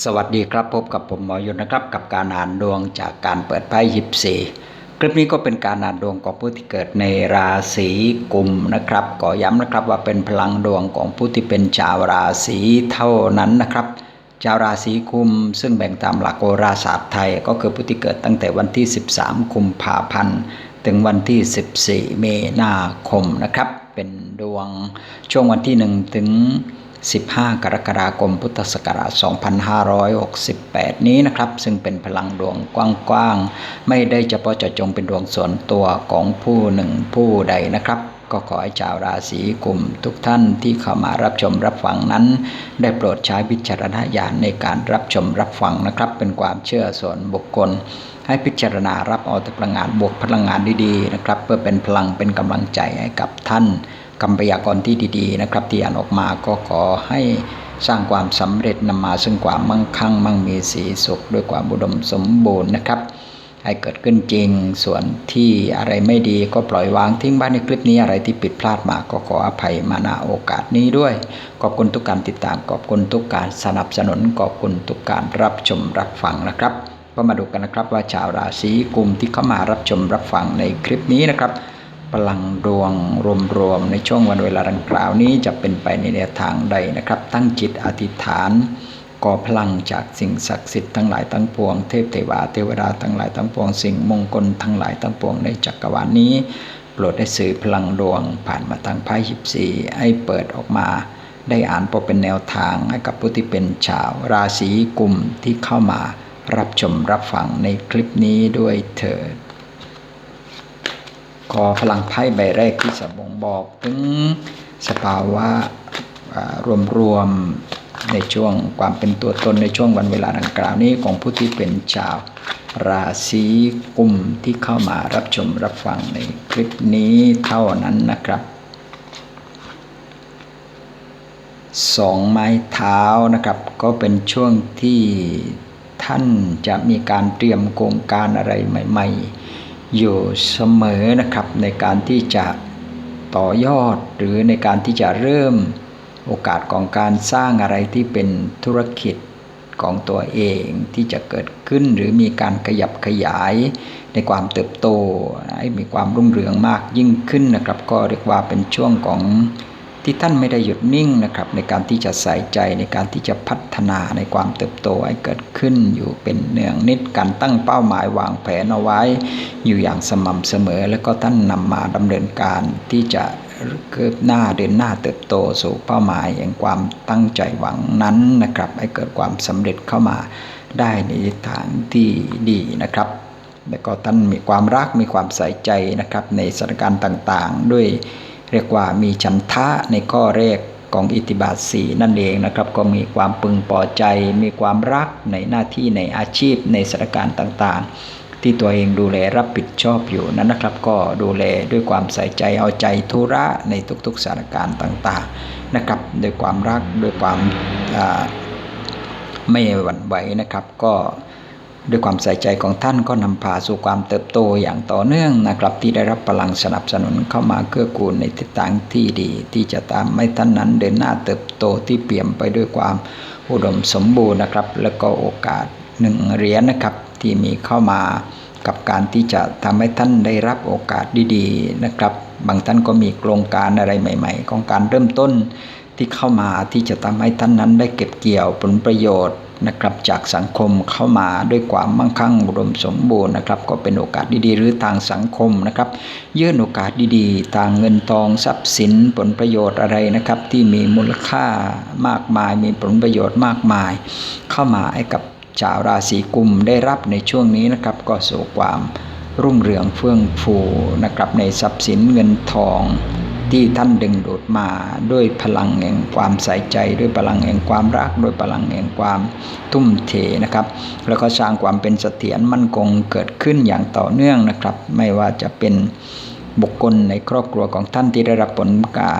สวัสดีครับพบกับผมหมอยนนะครับ กับการอ่านดวงจากการเปิดไพ่ยิบสีคลิปนี้ก็เป็นการอ่านดวงของผู้ที่เกิดในราศีกุมนะครับขอย้ำนะครับว่าเป็นพลังดวงของผู้ที่เป็นชาวราศีเท่านั้นนะครับ ชาวราศีกุมซึ่งแบ่งตามหลักโหราศาสตร์ไทย ก็คือผู้ที่เกิดตั้งแต่วันที่ 13 กุมภาพันธ์ถึงวันที่ 14 เมษาคมนะครับ เป็นดวงช่วงวันที่ 1 ถึง 15 กรกฎาคมพุทธศักราช 2568 นี้นะครับ ซึ่งเป็นพลังดวงกว้างๆ ไม่ได้เฉพาะเจาะจงเป็นดวงส่วนตัวของผู้หนึ่งผู้ใดนะครับ ก็ขอให้ชาวราศีกลุ่มทุกท่านที่เข้ามารับชมรับฟังนั้น ได้โปรดใช้วิจารณญาณในการรับชมรับฟังนะครับ เป็นความเชื่อส่วนบุคคลให้พิจารณารับเอาแต่พลังงานบวกพลังงานดีๆนะครับ เพื่อเป็นพลังเป็นกำลังใจให้กับท่าน คำพยากรณ์ที่ดีๆนะครับ ที่อ่านออกมาก็ขอให้สร้างความสำเร็จนำมาซึ่งความมั่งคั่ง มั่งมีสีสุข ด้วยความอุดมสมบูรณ์นะครับ ให้เกิดขึ้นจริงส่วนที่อะไรไม่ดีก็ปล่อยวางทิ้งบ้านในคลิปนี้อะไรที่ผิดพลาดมาก็ขออภัยมาณโอกาสนี้ด้วย ขอบคุณทุกการติดตามขอบคุณทุกการสนับสนุนขอบคุณทุกการรับชมรับฟังนะครับก็มาดูกันนะครับว่าชาวราศีกุมที่เข้ามารับชมรับฟังในคลิปนี้นะครับ พลังดวงรวมๆในช่วงวันเวลาดังกล่าวนี้จะเป็นไปในแนวทางใดนะครับ ตั้งจิตอธิษฐานก่อพลังจากสิ่งศักดิ์สิทธิ์ทั้งหลายทั้งปวง เทพเทวาเทวดาทั้งหลายทั้งปวงสิ่งมงคลทั้งหลายทั้งปวงในจักรวาลนี้ โปรดได้สื่อพลังดวงผ่านมาทางไพ่ยิบสีให้เปิดออกมา ได้อ่านพอเป็นแนวทางให้กับผู้ที่เป็นชาว ราศีกุมที่เข้ามารับชมรับฟังในคลิปนี้ด้วยเถิด ขอพลังไพ่ใบแรกที่จะบ่งบอกถึงสภาวะรวมๆในช่วงความเป็นตัวตนในช่วงวันเวลาดังกล่าวนี้ของผู้ที่เป็นชาวราศีกุมที่เข้ามารับชมรับฟังในคลิปนี้เท่านั้นนะครับสองไม้เท้านะครับ ก็เป็นช่วงที่ท่านจะมีการเตรียมโครงการอะไรใหม่ ๆ อยู่เสมอนะครับในการที่จะต่อยอดหรือในการที่จะเริ่มโอกาสของการสร้างอะไรที่เป็นธุรกิจของตัวเองที่จะเกิดขึ้นหรือมีการขยับขยายในความเติบโตให้มีความรุ่งเรืองมากยิ่งขึ้นนะครับ ก็เรียกว่าเป็นช่วงของ ที่ท่านไม่ได้หยุดนิ่งนะครับในการที่จะใส่ใจในการที่จะพัฒนาในความเติบโตให้เกิดขึ้นอยู่เป็นเนืองนิดการตั้งเป้าหมายวางแผนเอาไว้ อยู่อย่างสม่ำเสมอ แล้วก็ท่านนำมาดำเนินการที่จะเกิดหน้าเดินหน้าเติบโตสู่เป้าหมายแห่งความตั้งใจหวังนั้นนะครับ ให้เกิดความสำเร็จเข้ามาได้ในทางที่ดีนะครับแล้วก็ท่านมีความรักมีความใส่ใจนะครับในสถานการณ์ต่างๆ ด้วย เรียกว่ามีฉันทะในข้อแรกของอิติบาทสี่นั่นเองนะครับ ก็มีความปึงพอใจ มีความรักในหน้าที่ในอาชีพในสถานการณ์ต่างๆ ที่ตัวเองดูแลรับผิดชอบอยู่นั้นนะครับ ก็ดูแลด้วยความใส่ใจเอาใจธุระในทุกๆสถานการณ์ต่างๆนะครับด้วยความรักด้วยความไม่หวั่นไหวนะครับ ก็ ด้วยความใส่ใจของท่านก็นำพาสู่ความเติบโตอย่างต่อเนื่องนะครับที่ได้รับพลังสนับสนุนเข้ามาเกื้อกูลในทิศทางที่ดี ที่จะตามให้ท่านนั้นเดินหน้าเติบโตที่เปี่ยมไปด้วยความอุดมสมบูรณ์นะครับ แล้วก็โอกาสหนึ่งเหรียญนะครับที่มีเข้ามากับการที่จะทำให้ท่านได้รับโอกาสดีๆนะครับ บางท่านก็มีโครงการอะไรใหม่ ๆ ของการเริ่มต้นที่เข้ามาที่จะทำให้ท่านนั้นได้เก็บเกี่ยวผลประโยชน์ นะครับจากสังคมเข้ามาด้วยความมั่งคั่งอุดมสมบูรณ์นะครับ ก็เป็นโอกาสดีๆ หรือทางสังคมนะครับ ยื่นโอกาสดีๆ ทางเงินทองทรัพย์สินผลประโยชน์อะไรนะครับ ที่มีมูลค่ามากมาย มีผลประโยชน์มากมาย เข้ามาให้กับชาวราศีกุมได้รับในช่วงนี้นะครับ ก็สู่ความรุ่งเรืองเฟื่องฟูนะครับในทรัพย์สินเงินทอง ที่ท่านดึงดูดมาด้วยพลังแห่งความใส่ใจ ด้วยพลังแห่งความรัก ด้วยพลังแห่งความทุ่มเทนะครับ แล้วก็สร้างความเป็นเสถียรมั่นคงเกิดขึ้นอย่างต่อเนื่องนะครับ ไม่ว่าจะเป็นบุคคลในครอบครัวของท่านที่ได้รับผลกา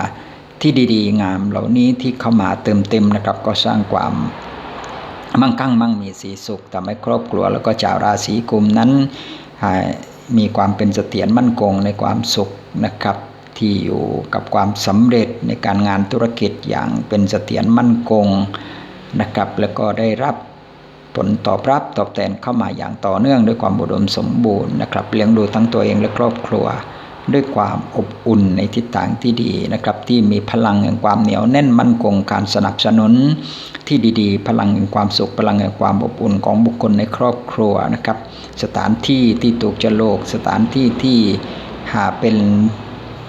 ที่ดีๆ งามเหล่านี้ที่เข้ามาเติมเต็มนะครับ ก็สร้างความมั่งคั่งมั่งมีสีสุขทำให้ครอบครัว แล้วก็ชาวราศีกุมนั้นมีความเป็นเสถียรมั่นคงในความสุขนะครับ ที่อยู่กับความสำเร็จในการงานธุรกิจอย่างเป็นเสถียรมั่นคงนะครับ แล้วก็ได้รับผลตอบรับตอบแทนเข้ามาอย่างต่อเนื่องด้วยความอุดมสมบูรณ์นะครับเลี้ยงดูทั้งตัวเองและครอบครัว ด้วยความอบอุ่นในทิศทางที่ดีนะครับ ที่มีพลังแห่งความเหนียวแน่นมั่นคงการสนับสนุนที่ดีๆ พลังแห่งความสุขพลังแห่งความอบอุ่นของบุคคลในครอบครัวนะครับ สถานที่ที่ถูกจะโลก สถานที่ที่หาเป็น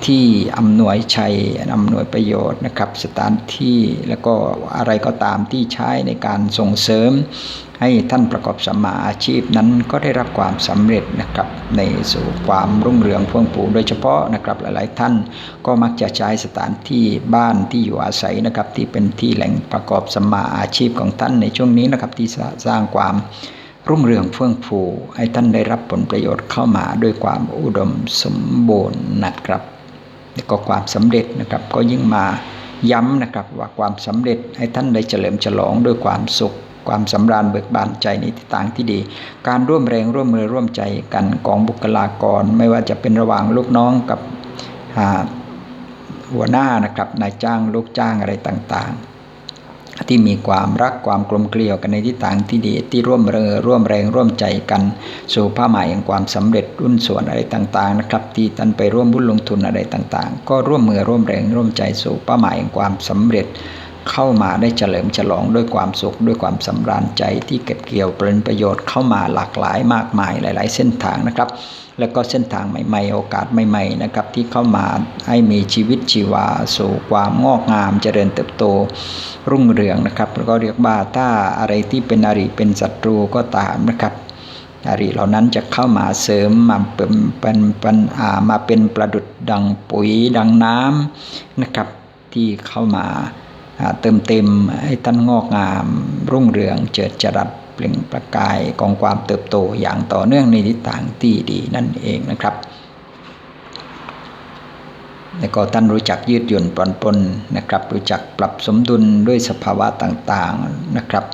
ที่อำนวยชัยอำนวยประโยชน์นะครับ สถานที่แล้วก็อะไรก็ตามที่ใช้ในการส่งเสริม ให้ท่านประกอบสมมาอาชีพนั้นก็ได้รับความสำเร็จนะครับ ในสู่ความรุ่งเรืองเฟื่องฟูโดยเฉพาะนะครับหลายๆ ท่านก็มักจะใช้สถานที่บ้านที่อยู่อาศัยนะครับ ที่เป็นที่แหล่งประกอบสมมาอาชีพของท่านในช่วงนี้นะครับที่สร้างความรุ่งเรืองเฟื่องฟูให้ท่านได้รับผลประโยชน์เข้ามาด้วยความอุดมสมบูรณ์นะครับ ก็ความสำเร็จนะครับ ก็ยิ่งมาย้ำนะครับว่าความสำเร็จให้ท่านได้เฉลิมฉลองด้วยความสุข ความสำราญเบิกบานใจในทิศทางที่ดี การร่วมแรงร่วมมือร่วมใจกันของบุคลากร ไม่ว่าจะเป็นระหว่างลูกน้องกับหัวหน้านะครับนายจ้างลูกจ้างอะไรต่างๆ ที่มีความรักความกลมเกลียวกันในทิศทางที่ดีที่ร่วมเรือร่วมแรงร่วมใจกัน สู่ผ้าหมายแห่งความสำเร็จรุ่นส่วนอะไรต่างๆนะครับที่ท่านไปร่วมบุญลงทุนอะไรต่างๆ ก็ร่วมมือร่วมแรงร่วมใจสู่เป้าหมายแห่งความสำเร็จ เข้ามาได้เฉลิมฉลองด้วยความสุขด้วยความสำราญใจที่เก็บเกี่ยวเป็นประโยชน์เข้ามาหลากหลายมากมายหลาย ๆ เส้นทางนะครับ แล้วก็เส้นทางใหม่ ๆ โอกาสใหม่ๆนะครับที่เข้ามาให้มีชีวิตชีวา สู่ความงอกงามเจริญเติบโตรุ่งเรืองนะครับแล้วก็เรียกว่าถ้าอะไรที่เป็นอริเป็นศัตรูก็ตามนะครับอริเหล่านั้นจะเข้ามาเสริมมาเป็นเป็นเป็นอ่ามาเป็นประดุดดังปุ๋ยดังน้ำนะครับที่เข้ามาเติมเต็มให้ท่านงอกงามรุ่งเรืองเจิดจรัส เปล่งประกายของความเติบโตอย่างต่อเนื่องในทิศทางที่ดีนั่นเองนะครับแล้วก็ท่านรู้จักยืดหยุ่นปลอนปนนะครับ รู้จักปรับสมดุลด้วยสภาวะต่างๆนะครับ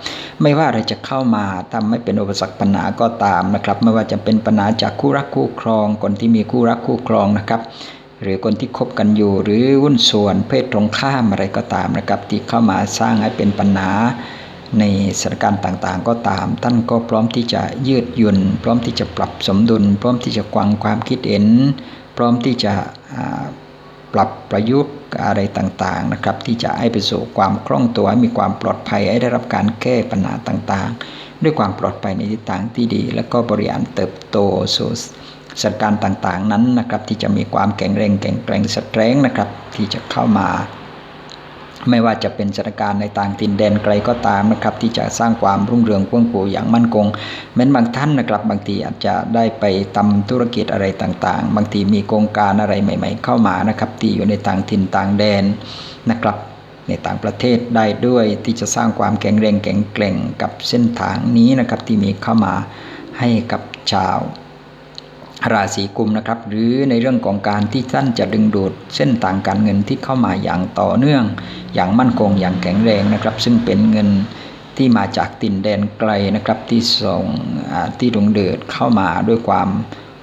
ไม่ว่าอะไรจะเข้ามาทำไม่เป็นอุปสรรคปัญหาก็ตามนะครับ ไม่ว่าจะเป็นปัญหาจากคู่รักคู่ครอง คนที่มีคู่รักคู่ครองนะครับหรือคนที่คบกันอยู่หรือวุ่นส่วนเพศตรงข้ามอะไรก็ตามนะครับ ที่เข้ามาสร้างให้เป็นปัญหา ในสถานการณ์ต่างๆ ก็ตาม ท่านก็พร้อมที่จะยืดหยุ่น พร้อมที่จะปรับสมดุล พร้อมที่จะกวางความคิดเห็น พร้อมที่จะปรับประยุกต์อะไรต่างๆนะครับ ที่จะให้ไปสู่ความคล่องตัวมีความปลอดภัยให้ได้รับการแก้ปัญหาต่างๆ ด้วยความปลอดภัยในทิศทางที่ดี แล้วก็บริหารเติบโตสู่สถานการณ์ต่างๆ นั้นนะครับ ที่จะมีความแข็งแรงแข็งแกร่งสแตรงนะครับ ที่จะเข้ามา ไม่ว่าจะเป็นสถานการณ์ในต่างถิ่นแดนไกลก็ตามนะครับ ที่จะสร้างความรุ่งเรืองพ่วงผูอย่างมั่นคง แม้นบางท่านนะครับบางทีอาจจะได้ไปทำธุรกิจอะไรต่างๆ บางทีมีโครงการอะไรใหม่ ๆ เข้ามานะครับที่อยู่ในต่างถิ่นต่างแดนนะครับ ในต่างประเทศได้ด้วยที่จะสร้างความแข็งแรงแข็งแกร่งกับเส้นทางนี้นะครับที่มีเข้ามาให้กับชาว ราศีกุมนะครับ หรือในเรื่องของการที่ท่านจะดึงดูดเส้นทางการเงินที่เข้ามาอย่างต่อเนื่อง อย่างมั่นคงอย่างแข็งแรงนะครับ ซึ่งเป็นเงินที่มาจากตินแดนไกลนะครับที่ส่งที่ดงเดือดเข้ามาด้วยความ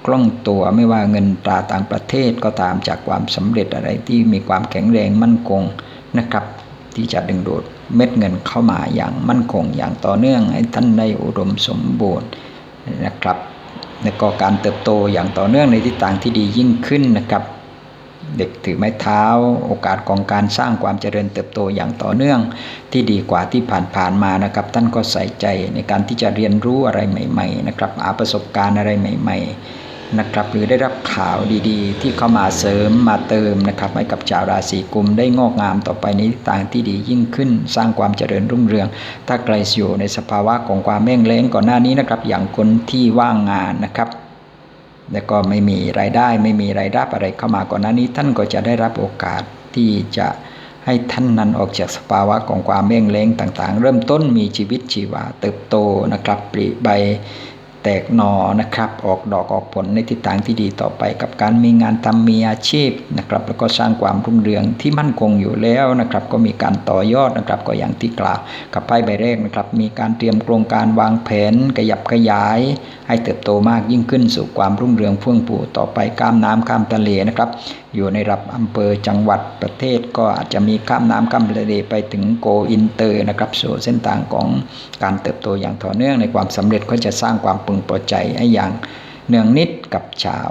คล่องตัวไม่ว่าเงินตราต่างประเทศก็ตามจากความสำเร็จอะไรที่มีความแข็งแรงมั่นคงนะครับ ที่จะดึงดูดเม็ดเงินเข้ามาอย่างมั่นคงอย่างต่อเนื่องให้ท่านได้อุดมสมบูรณ์นะครับ และก็การเติบโตอย่างต่อเนื่องในทิศทางที่ดียิ่งขึ้นนะครับ เด็กถือไม้เท้า โอกาสของการสร้างความเจริญเติบโตอย่างต่อเนื่องที่ดีกว่าที่ผ่านๆมานะครับ ท่านก็ใส่ใจในการที่จะเรียนรู้อะไรใหม่ ๆ นะครับหาประสบการณ์อะไรใหม่ ๆ นะครับหรือได้รับข่าวดีๆ ที่เข้ามาเสริมมาเติมนะครับให้กับชาวราศีกุมได้งอกงามต่อไปในทางที่ดียิ่งขึ้น สร้างความเจริญรุ่งเรือง ถ้าไกลอยู่ในสภาวะของความแม่งเล้งก่อนหน้านี้นะครับ อย่างคนที่ว่างงานนะครับแล้วก็ไม่มีรายได้ไม่มีรายรับอะไรเข้ามาก่อนหน้านี้ท่านก็จะได้รับโอกาสที่จะให้ท่านนั้นออกจากสภาวะของความเม่งเล้งต่างๆ เริ่มต้นมีชีวิตชีวาเติบโตนะครับปริใบ แตกหนอนะครับ ออกดอกออกผลในทิศทางที่ดีต่อไป กับการมีงานทำมีอาชีพนะครับ แล้วก็สร้างความรุ่งเรืองที่มั่นคงอยู่แล้วนะครับ ก็มีการต่อยอดนะครับ ก็อย่างที่กล่าวกับไพ่ใบแรกนะครับ มีการเตรียมโครงการวางแผนขยับขยาย ให้เติบโตมากยิ่งขึ้นสู่ความรุ่งเรืองเฟื่องฟูต่อไปข้ามน้ำข้ามทะเลนะครับ อยู่ในระดับอำเภอจังหวัดประเทศก็อาจจะมีข้ามน้ำข้ามทะเลไปถึงโกอินเตอร์นะครับสู่เส้นทางของการเติบโตอย่างต่อเนื่องในความสำเร็จก็จะสร้างความปึงพอใจให้อย่างเนืองนิดกับชาว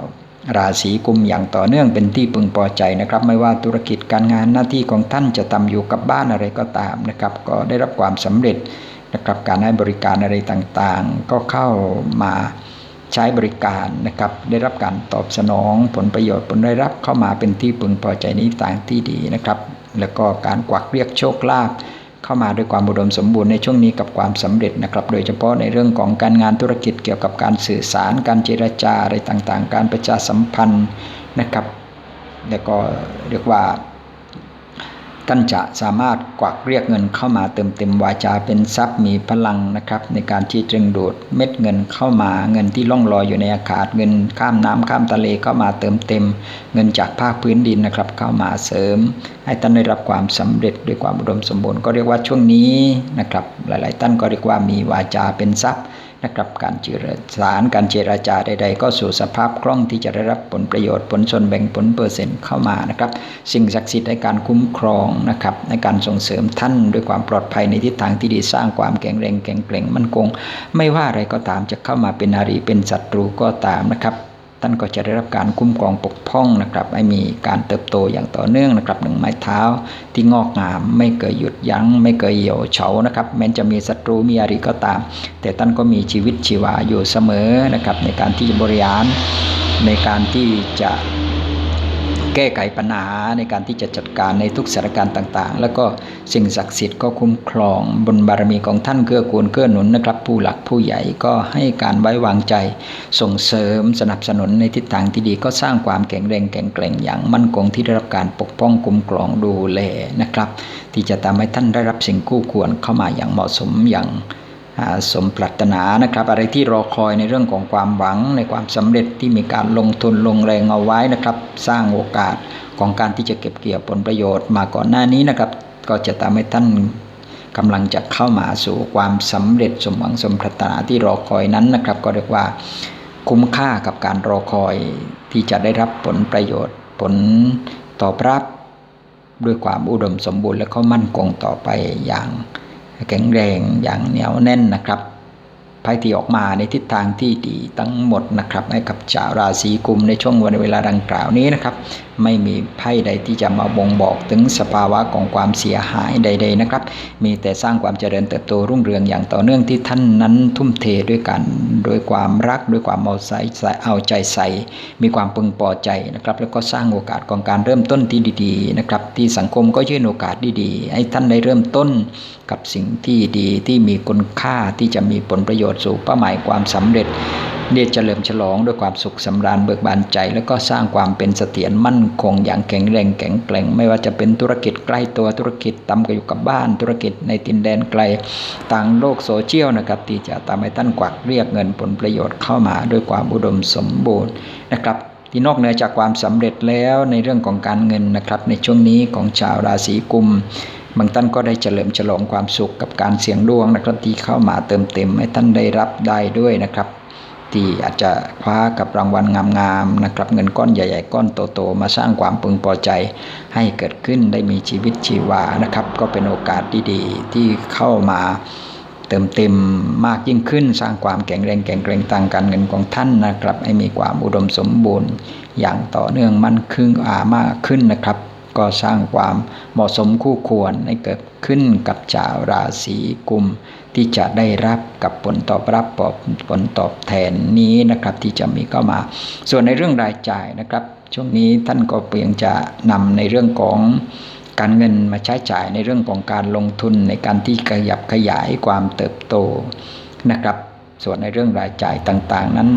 ราศีกุมอย่างต่อเนื่องเป็นที่พึงพอใจนะครับ ไม่ว่าธุรกิจการงานหน้าที่ของท่านจะทำอยู่กับบ้านอะไรก็ตามนะครับ ก็ได้รับความสำเร็จนะครับการให้บริการอะไรต่างๆ ก็เข้ามา ใช้บริการนะครับ ได้รับการตอบสนองผลประโยชน์ผลได้รับเข้ามาเป็นที่พึงพอใจนี้ต่างที่ดีนะครับ แล้วก็การกวักเรียกโชคลาภเข้ามาด้วยความอุดมสมบูรณ์ในช่วงนี้กับความสำเร็จนะครับ โดยเฉพาะในเรื่องของการงานธุรกิจเกี่ยวกับการสื่อสาร การเจรจาอะไรต่างๆ การประชาสัมพันธ์นะครับ แล้วก็เรียกว่า ท่านจะสามารถกวักเรียกเงินเข้ามาเติมเต็มวาจาเป็นทรัพย์มีพลังนะครับ ในการที่จึงดูดเม็ดเงินเข้ามาเงินที่ล่องลอยอยู่ในอากาศเงินข้ามน้ำข้ามทะเลเข้ามาเติมเต็ม เงินจากภาคพื้นดินนะครับ เข้ามาเสริม ให้ท่านได้รับความสำเร็จด้วยความอุดมสมบูรณ์ก็เรียกว่าช่วงนี้นะครับ หลาย ๆ ท่านก็เรียกว่ามีวาจาเป็นทรัพย์ นะครับการเจรสารการเจราจาใด ๆ ก็สู่สภาพคล่องที่จะได้รับผลประโยชน์ผลส่วนแบ่งผลเปอร์เซ็นต์เข้ามานะครับ สิ่งศักดิ์สิทธิ์ในการคุ้มครองนะครับในการส่งเสริมท่านด้วยความปลอดภัยในทิศทางที่ดีสร้างความแข็งแรงแข็งแกร่งมั่นคง ไม่ว่าอะไรก็ตามจะเข้ามาเป็นอารีเป็นศัตรูก็ตามนะครับ ท่านก็จะได้รับการคุ้มครองปกป้องนะครับให้มีการเติบโตอย่างต่อเนื่องนะครับหนึ่งไม้เท้าที่งอกงาม ไม่เคยหยุดยัง้ง ไม่เคยเหี่ยวเฉานะครับแม้จะมีศัตรูมีอริก็ตาม แต่ท่านก็มีชีวิตชีวาอยู่เสมอนะครับในการที่จะบริหารในการที่จะ แก้ไขปัญหาในการที่จะจัดการในทุกสถานการณ์ต่าง ๆ แล้วก็สิ่งศักดิ์สิทธิ์ก็คุ้มครองบนบารมีของท่านเกื้อกูลเกื้อหนุนนะครับ ผู้หลักผู้ใหญ่ก็ให้การไว้วางใจ ส่งเสริมสนับสนุนในทิศทางที่ดีก็สร้างความแข็งแรงแข็งแกร่งอย่างมั่นคงที่ได้รับการปกป้องคุ้มครองดูแลนะครับ ที่จะทำให้ท่านได้รับสิ่งคู่ควรเข้ามาอย่างเหมาะสมอย่าง สมปรารถนานะครับ อะไรที่รอคอยในเรื่องของความหวังในความสำเร็จที่มีการลงทุนลงแรงเอาไว้นะครับ สร้างโอกาสของการที่จะเก็บเกี่ยวผลประโยชน์มาก่อนหน้านี้นะครับ ก็จะทำให้ท่านกำลังจะเข้ามาสู่ความสำเร็จสมหวังสมปรารถนาที่รอคอยนั้นนะครับ ก็เรียกว่าคุ้มค่ากับการรอคอยที่จะได้รับผลประโยชน์ ผลตอบรับด้วยความอุดมสมบูรณ์และก็มั่นคงต่อไปอย่าง แข็งแรงอย่างเหนียวแน่นนะครับไพ่ที่ออกมาในทิศทางที่ดีทั้งหมดนะครับให้กับชาวราศีกุมในช่วงวันเวลาดังกล่าวนี้นะครับ ไม่มีไพ่ใดที่จะมาบ่งบอกถึงสภาวะของความเสียหายใด ๆนะครับ มีแต่สร้างความเจริญเติบโตรุ่งเรืองอย่างต่อเนื่องที่ท่านนั้นทุ่มเทด้วยกันด้วยความรักด้วยความเอาใจใส่เอาใจใส่ มีความพึงพอใจนะครับ แล้วก็สร้างโอกาสของการเริ่มต้นที่ดี ๆ นะครับ ที่สังคมก็ยื่นโอกาสดีๆ ให้ท่านได้เริ่มต้น กับสิ่งที่ดีที่มีคุณค่าที่จะมีผลประโยชน์สู่เป้าหมายความสำเร็จเดชเฉลิมฉลองด้วยความสุขสำราญเบิกบานใจ แล้วก็สร้างความเป็นเสถียรมั่นคงอย่างแข็งแรงแข็งแกร่ง ไม่ว่าจะเป็นธุรกิจใกล้ตัวธุรกิจตำกับอยู่กับบ้าน ธุรกิจในตินแดนไกลต่างโลกโซเชียลนะครับที่จะทำให้ท่านกวักเรียกเงินผลประโยชน์เข้ามาด้วยความอุดมสมบูรณ์นะครับที่นอกเหนือจากความสำเร็จแล้วในเรื่องของการเงินนะครับ ในช่วงนี้ของชาวราศีกุม บางท่านก็ได้เฉลิมฉลองความสุขกับการเสี่ยงดวงนะครับที่เข้ามาเติมเต็มให้ท่านได้รับได้ด้วยนะครับที่อาจจะคว้ากับรางวัลงามๆนะครับเงินก้อนใหญ่ๆ ก้อนโตๆมาสร้างความพึงพอใจ ให้เกิดขึ้นได้มีชีวิตชีวานะครับ ก็เป็นโอกาสดีๆที่เข้ามาเติมเต็มมากยิ่งขึ้น สร้างความแข็งแรงแข็งแกร่งทางการเงินของท่านนะครับ ให้มีความอุดมสมบูรณ์อย่างต่อเนื่องมั่นคงอามากขึ้นนะครับ ก็สร้างความเหมาะสมคู่ควรให้เกิดขึ้นกับชาวราศีกุม ที่จะได้รับกับผลตอบรับผลตอบแทนนี้นะครับที่จะมีเข้ามา ส่วนในเรื่องรายจ่ายนะครับ ช่วงนี้ท่านก็เพียงจะนำในเรื่องของการเงินมาใช้จ่ายในเรื่องของการลงทุนในการที่ขยับขยายความเติบโตนะครับส่วนในเรื่องรายจ่ายต่างๆ นั้น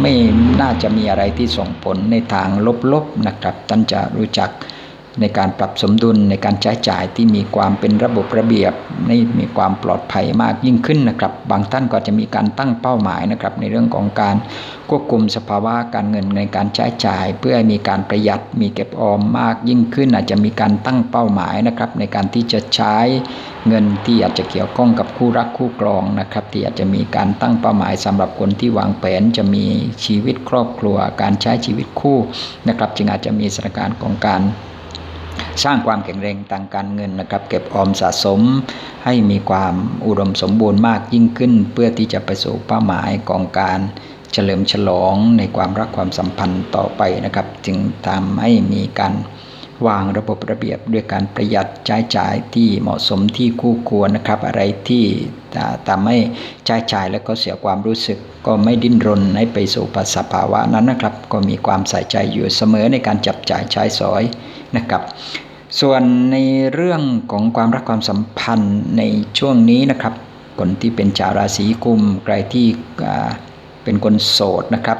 ไม่น่าจะมีอะไรที่ส่งผลในทางลบๆนะครับท่านจะรู้จัก ในการปรับสมดุลในการใช้จ่ายที่มีความเป็นระบบระเบียบในมีความปลอดภัยมากยิ่งขึ้นนะครับ บางท่านก็จะมีการตั้งเป้าหมายนะครับ ในเรื่องของการควบคุมสภาวะการเงินในการใช้จ่าย เพื่อให้มีการประหยัดมีเก็บออมมากยิ่งขึ้น อาจจะมีการตั้งเป้าหมายนะครับ ในการที่จะใช้เงินที่อาจจะเกี่ยวข้องกับคู่รักคู่ครองนะครับ ที่อาจจะมีการตั้งเป้าหมายสำหรับคนที่วางแผนจะมีชีวิตครอบครัว การใช้ชีวิตคู่นะครับ จึงอาจจะมีสถานการณ์ของการ สร้างความแข็งแรงทางการเงินนะครับ เก็บออมสะสมให้มีความอุดมสมบูรณ์มากยิ่งขึ้น เพื่อที่จะไปสู่เป้าหมายของการเฉลิมฉลองในความรักความสัมพันธ์ต่อไปนะครับ จึงทำให้มีการวางระบบระเบียบด้วยการประหยัดใช้จ่ายที่เหมาะสมที่คู่ควรนะครับ อะไรที่ทำให้ใช้จ่ายแล้วก็เสียความรู้สึก ก็ไม่ดิ้นรนให้ไปสู่สภาวะนั้นนะครับ ก็มีความใส่ใจอยู่เสมอในการจับจ่ายใช้สอย นะครับ ส่วนในเรื่องของความรักความสัมพันธ์ในช่วงนี้นะครับ คนที่เป็นชาวราศีกุมใครที่เป็นคนโสดนะครับ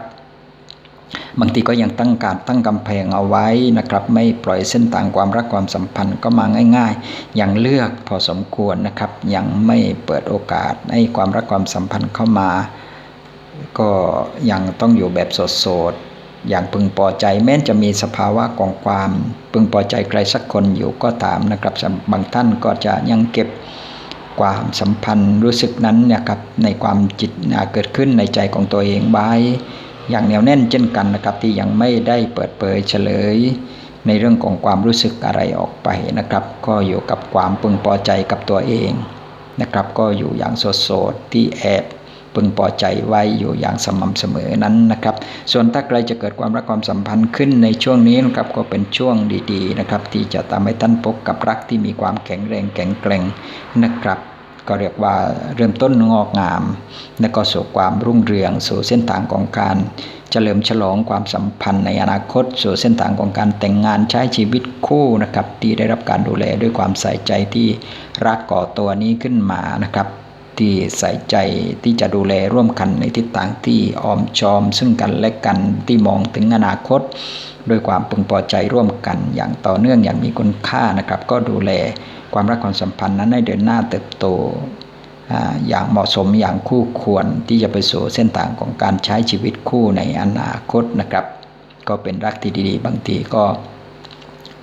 บางทีก็ยังตั้งการตั้งกำแพงเอาไว้นะครับ ไม่ปล่อยเส้นทางความรักความสัมพันธ์ก็มาง่ายๆยังเลือกพอสมควรนะครับ ยังไม่เปิดโอกาสให้ความรักความสัมพันธ์เข้ามา ก็ยังต้องอยู่แบบโสด อย่างพึงพอใจแม้จะมีสภาวะของความพึงพอใจใครสักคนอยู่ก็ตามนะครับบางท่านก็จะยังเก็บความสัมพันธ์รู้สึกนั้นนี่ยครับในความจิตเกิดขึ้นในใจของตัวเองไว้อย่างเหนียวแน่นเช่นกันนะครับที่ยังไม่ได้เปิดเผยเฉลย ในเรื่องของความรู้สึกอะไรออกไปนะครับ ก็อยู่กับความพึงพอใจกับตัวเองนะครับ ก็อยู่อย่างโสดๆที่แอบ พึงพอใจไว้อยู่อย่างสม่ำเสมอนั้นนะครับ ส่วนถ้าใครจะเกิดความรักความสัมพันธ์ขึ้นในช่วงนี้นะครับก็เป็นช่วงดีๆนะครับที่จะทำให้ท่านพบกับรักที่มีความแข็งแรงแข็งแกร่งนะครับก็เรียกว่าเริ่มต้นงอกงาม และก็สู่ความรุ่งเรืองสู่เส้นทางของการเฉลิมฉลองความสัมพันธ์ในอนาคต สู่เส้นทางของการแต่งงานใช้ชีวิตคู่นะครับที่ได้รับการดูแลด้วยความใส่ใจที่รักก่อตัวนี้ขึ้นมานะครับ ที่ใส่ใจที่จะดูแลร่วมกันในทิศทางที่ออมชอม ซึ่งกันและกันที่มองถึงอนาคตด้วยความพึงพอใจร่วมกัน อย่างต่อเนื่องอย่างมีคุณค่านะครับ ก็ดูแลความรักความสัมพันธ์นั้นให้เดินหน้าเติบโตอย่างเหมาะสมอย่างคู่ควรที่จะไปสู่เส้นทางของการใช้ชีวิตคู่ในอนาคตนะครับ ก็เป็นรักที่ดี ๆ บางทีก็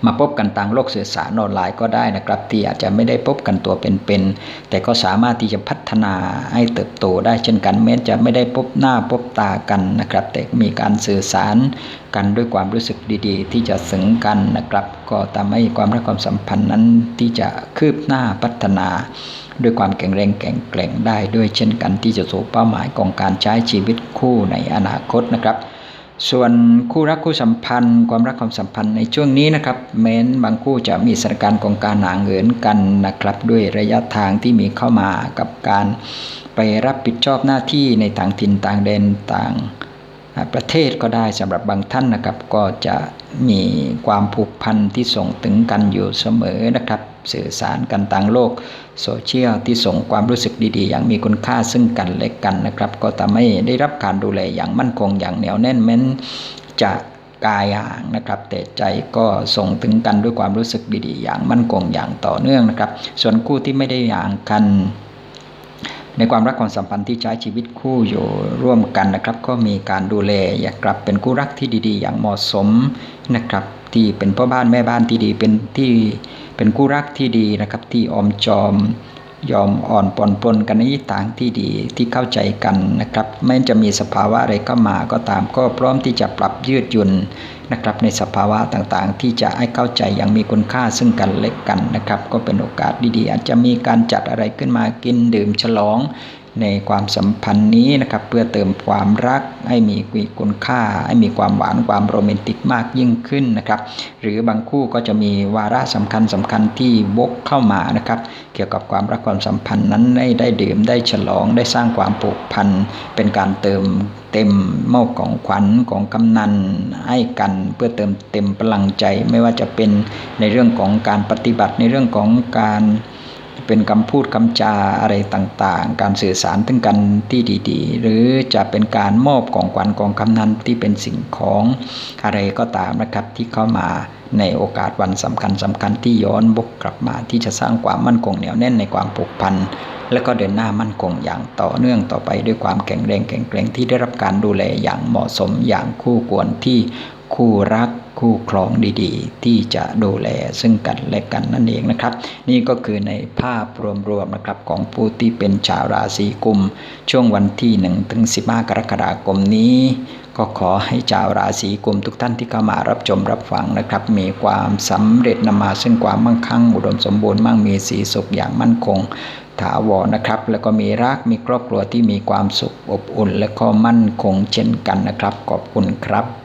มาพบกันทางโลกสื่อสารออนไลน์ก็ได้นะครับ ที่อาจจะไม่ได้พบกันตัวเป็นๆแต่ก็สามารถที่จะพัฒนาให้เติบโตได้เช่นกันแม้จะไม่ได้พบหน้าพบตากันนะครับ แต่มีการสื่อสารกันด้วยความรู้สึกดีๆ ที่จะสึงกันนะครับ ก็ทำให้ความรักความสัมพันธ์นั้นที่จะคืบหน้าพัฒนาด้วยความแข็งแรงแข็งแกร่งได้ด้วยเช่นกันที่จะสู่เป้าหมายของการใช้ชีวิตคู่ในอนาคตนะครับ ส่วนคู่รักคู่สัมพันธ์ ความรักความสัมพันธ์ในช่วงนี้นะครับแม้นบางคู่จะมีสถานการณ์ของการหนาเงินกันนะครับ ด้วยระยะทางที่มีเข้ามากับการไปรับผิดชอบหน้าที่ในต่างถิ่นต่างแดนต่าง ประเทศก็ได้สำหรับบางท่านนะครับ ก็จะมีความผูกพันที่ส่งถึงกันอยู่เสมอนะครับ สื่อสารกันต่างโลกโซเชียลที่ส่งความรู้สึกดีๆ อย่างมีคุณค่าซึ่งกันและกันนะครับ ก็ทำให้ได้รับการดูแลอย่างมั่นคงอย่างเหนียวแน่นแม้นจะกายห่างนะครับ แต่ใจก็ส่งถึงกันด้วยความรู้สึกดีๆ อย่างมั่นคงอย่างต่อเนื่องนะครับ ส่วนคู่ที่ไม่ได้ห่างกัน ในความรักความสัมพันธ์ที่ใช้ชีวิตคู่อยู่ร่วมกันนะครับ ก็มีการดูแลอยากกลับเป็นคู่รักที่ดี ๆ อย่างเหมาะสมนะครับ ที่เป็นพ่อบ้านแม่บ้านที่ดีเป็นที่เป็นคู่รักที่ดีนะครับ ที่อมจอม ยอมอ่อนปนปนกันในต่างที่ดีที่เข้าใจกันนะครับแม้จะมีสภาวะอะไรก็มาก็ตามก็พร้อมที่จะปรับยืดหยุ่นนะครับในสภาวะต่างๆ ที่จะให้เข้าใจอย่างมีคุณค่าซึ่งกันและกันนะครับ ก็เป็นโอกาสดีๆ อาจจะมีการจัดอะไรขึ้นมากินดื่มฉลอง ในความสัมพันธ์นี้นะครับ เพื่อเติมความรักให้มีคุณค่า ให้มีความหวานความโรแมนติกมากยิ่งขึ้นนะครับ หรือบางคู่ก็จะมีวาระสำคัญสำคัญที่วกเข้ามานะครับ เกี่ยวกับความรักความสัมพันธ์นั้นได้ได้ดื่มได้ฉลองได้สร้างความผูกพันเป็นการเติมเต็มมอบของขวัญของกำนันให้กันเพื่อเติมเต็มพลังใจไม่ว่าจะเป็นในเรื่องของการปฏิบัติในเรื่องของการ เป็นคำพูดคำจาอะไรต่างๆ การสื่อสารถึงกันที่ดีๆ หรือจะเป็นการมอบของขวัญของคำนั้นที่เป็นสิ่งของอะไรก็ตามนะครับที่เข้ามาในโอกาสวันสำคัญสำคัญที่ย้อนบกกลับมาที่จะสร้างความมั่นคงเหนียวแน่นในความผูกพันและก็เดินหน้ามั่นคงอย่างต่อเนื่องต่อไปด้วยความแข็งแรงแข็งแกร่งที่ได้รับการดูแลอย่างเหมาะสมอย่างคู่ควรที่คู่รัก คู่ครองดีๆ ที่จะดูแลซึ่งกันและกันนั่นเองนะครับ นี่ก็คือในภาพรวมๆนะครับของผู้ที่เป็นชาวราศีกุม ช่วงวันที่1ถึง15 กรกฎาคมนี้ ก็ขอให้ชาวราศีกุมทุกท่านที่เข้ามารับชมรับฟังนะครับ มีความสำเร็จนำมาซึ่งความมั่งคั่งอุดมสมบูรณ์มั่งมีสีสุขอย่างมั่นคงถาวรนะครับ แล้วก็มีรักมีครอบครัวที่มีความสุขอบอุ่น และก็มั่นคงเช่นกันนะครับ ขอบคุณครับ